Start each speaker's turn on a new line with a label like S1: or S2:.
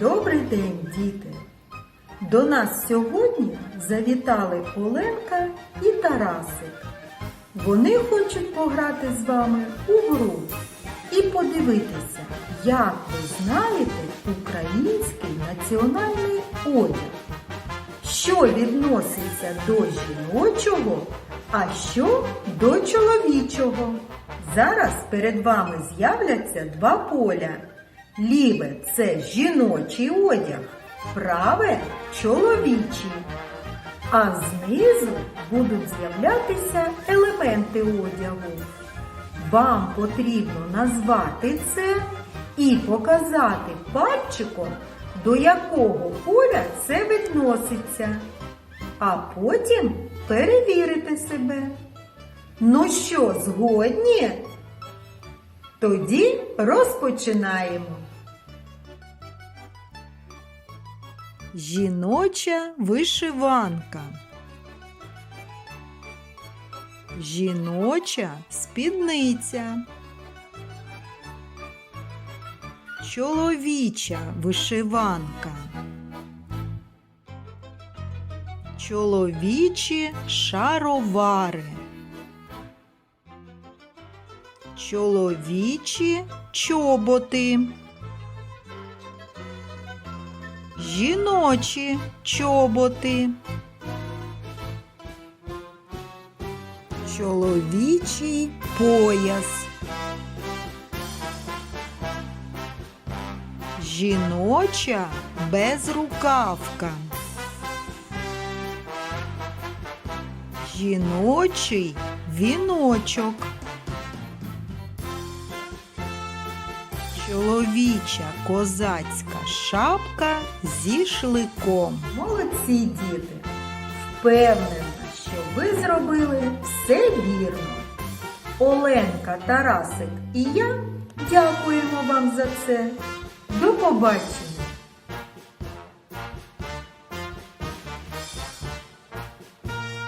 S1: Добрий день, діти! До нас сьогодні завітали Оленка і Тарасик. Вони хочуть пограти з вами у гру і подивитися, як ви знаєте український національний одяг. Що відноситься до жіночого, а що до чоловічого. Зараз перед вами з'являться два поля. Ліве це жіночий одяг, праве чоловічий. А знизу будуть з'являтися елементи одягу. Вам потрібно назвати це і показати пальчиком, до якого поля це відноситься, а потім перевірити себе. Ну що, згодні? Тоді розпочинаємо. Жіноча вишиванка. Жіноча спідниця. Чоловіча вишиванка. Чоловічі шаровари. Чоловічі чоботи. Жіночі чоботи. Чоловічий пояс. Жіноча безрукавка. Жіночий віночок. Чоловіча козацька шапка зі шликом. Молодці діти! Впевнена, що ви зробили все вірно. Оленка, Тарасик і я дякуємо вам за це. До побачення!